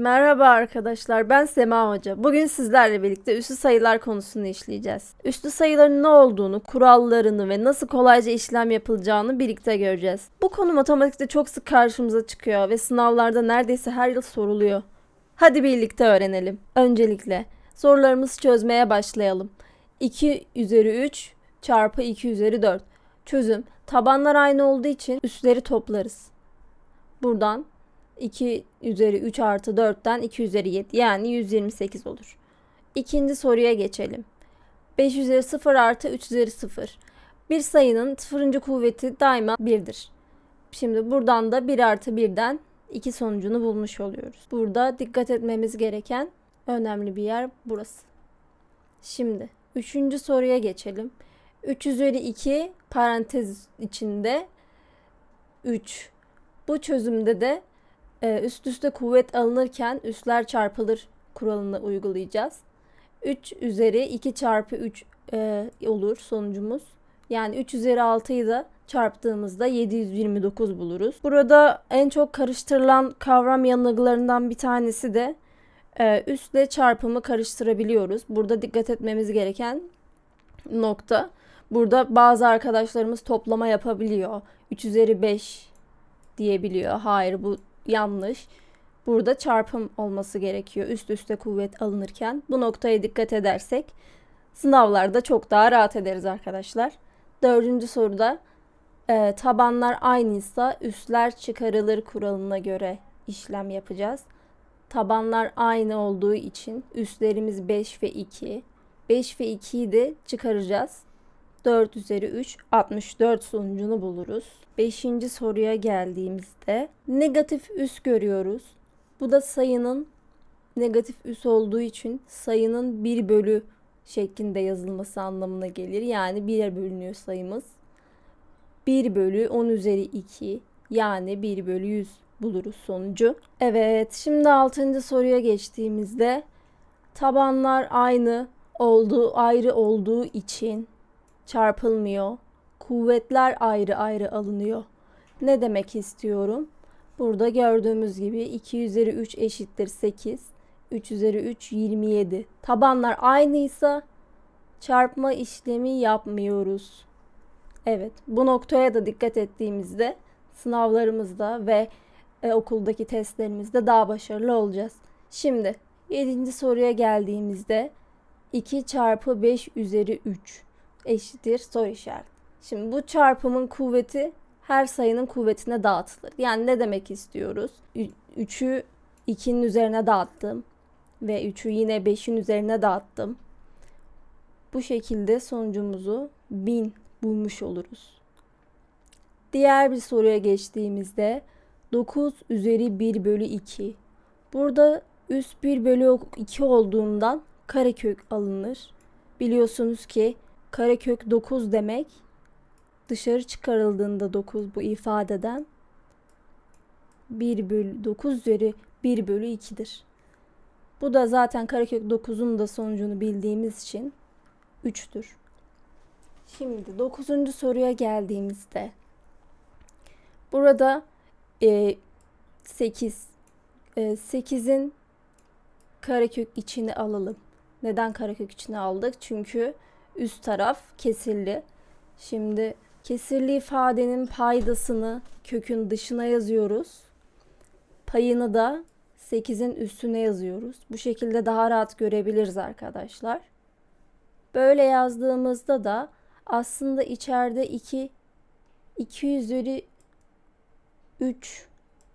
Merhaba arkadaşlar, ben Sema Hoca. Bugün sizlerle birlikte üslü sayılar konusunu işleyeceğiz. Üslü sayıların ne olduğunu, kurallarını ve nasıl kolayca işlem yapılacağını birlikte göreceğiz. Bu konu matematikte çok sık karşımıza çıkıyor ve sınavlarda neredeyse her yıl soruluyor. Hadi birlikte öğrenelim. Öncelikle sorularımızı çözmeye başlayalım. 2 üzeri 3 çarpı 2 üzeri 4. Çözüm. Tabanlar aynı olduğu için üstleri toplarız. Buradan 2 üzeri 3 artı 4'ten 2 üzeri 7 yani 128 olur. İkinci soruya geçelim. 5 üzeri 0 artı 3 üzeri 0. Bir sayının sıfırıncı kuvveti daima 1'dir. Şimdi buradan da 1 artı 1'den 2 sonucunu bulmuş oluyoruz. Burada dikkat etmemiz gereken önemli bir yer burası. Şimdi üçüncü soruya geçelim. 3 üzeri 2 parantez içinde 3. Bu çözümde de e, üst üste kuvvet alınırken üstler çarpılır kuralını uygulayacağız. 3 üzeri 2 çarpı 3 e, olur sonucumuz. Yani 3 üzeri 6'yı da çarptığımızda 729 buluruz. Burada en çok karıştırılan kavram yanılgılarından bir tanesi de e, üstle çarpımı karıştırabiliyoruz. Burada dikkat etmemiz gereken nokta. Burada bazı arkadaşlarımız toplama yapabiliyor. 3 üzeri 5 diyebiliyor. Hayır bu yanlış. Burada çarpım olması gerekiyor üst üste kuvvet alınırken. Bu noktaya dikkat edersek sınavlarda çok daha rahat ederiz arkadaşlar. Dördüncü soruda e, tabanlar aynıysa üstler çıkarılır kuralına göre işlem yapacağız. Tabanlar aynı olduğu için üstlerimiz 5 ve 2. 5 ve 2'yi de çıkaracağız. 4 üzeri 3 64 sonucunu buluruz. 5. soruya geldiğimizde negatif üs görüyoruz. Bu da sayının negatif üs olduğu için sayının 1 bölü şeklinde yazılması anlamına gelir. Yani 1'e bölünüyor sayımız. 1 bölü 10 üzeri 2 yani 1 bölü 100 buluruz sonucu. Evet şimdi 6. soruya geçtiğimizde tabanlar aynı olduğu ayrı olduğu için çarpılmıyor. Kuvvetler ayrı ayrı alınıyor. Ne demek istiyorum? Burada gördüğümüz gibi 2 üzeri 3 eşittir 8. 3 üzeri 3 27. Tabanlar aynıysa çarpma işlemi yapmıyoruz. Evet, bu noktaya da dikkat ettiğimizde sınavlarımızda ve e, okuldaki testlerimizde daha başarılı olacağız. Şimdi 7. soruya geldiğimizde 2 çarpı 5 üzeri 3 eşittir soru işareti. Şimdi bu çarpımın kuvveti her sayının kuvvetine dağıtılır. Yani ne demek istiyoruz? 3'ü 2'nin üzerine dağıttım ve 3'ü yine 5'in üzerine dağıttım. Bu şekilde sonucumuzu 1000 bulmuş oluruz. Diğer bir soruya geçtiğimizde 9 üzeri 1 bölü 2. Burada üst 1 bölü 2 olduğundan karekök alınır. Biliyorsunuz ki karekök 9 demek dışarı çıkarıldığında 9 bu ifadeden 1 bölü 9 üzeri 1 bölü 2'dir. Bu da zaten karekök 9'un da sonucunu bildiğimiz için 3'tür. Şimdi 9. soruya geldiğimizde burada e, 8 e, 8'in karekök içini alalım. Neden karekök içine aldık? Çünkü üst taraf kesirli. Şimdi kesirli ifadenin paydasını kökün dışına yazıyoruz. Payını da 8'in üstüne yazıyoruz. Bu şekilde daha rahat görebiliriz arkadaşlar. Böyle yazdığımızda da aslında içeride 2 2 üzeri 3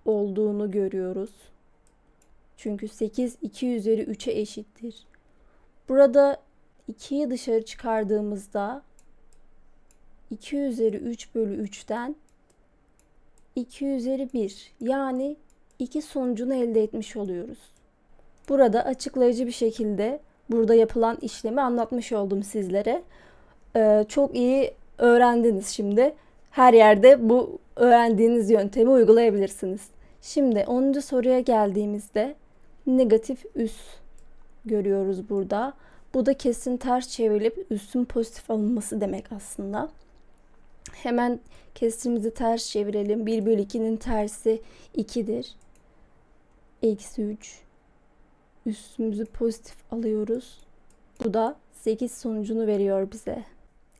olduğunu görüyoruz. Çünkü 8 2 üzeri 3'e eşittir. Burada 2'yi dışarı çıkardığımızda 2 üzeri 3 bölü 3'ten 2 üzeri 1 yani 2 sonucunu elde etmiş oluyoruz. Burada açıklayıcı bir şekilde burada yapılan işlemi anlatmış oldum sizlere. Ee, çok iyi öğrendiniz şimdi. Her yerde bu öğrendiğiniz yöntemi uygulayabilirsiniz. Şimdi 10. soruya geldiğimizde negatif üs görüyoruz burada. Bu da kesin ters çevrilip üstün pozitif alınması demek aslında. Hemen kesrimizi ters çevirelim. 1 bölü 2'nin tersi 2'dir. Eksi 3 Üstümüzü pozitif alıyoruz. Bu da 8 sonucunu veriyor bize.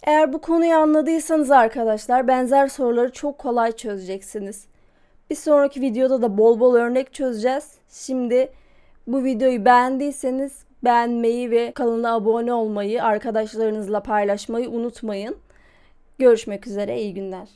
Eğer bu konuyu anladıysanız arkadaşlar benzer soruları çok kolay çözeceksiniz. Bir sonraki videoda da bol bol örnek çözeceğiz. Şimdi bu videoyu beğendiyseniz beğenmeyi ve kanala abone olmayı, arkadaşlarınızla paylaşmayı unutmayın. Görüşmek üzere, iyi günler.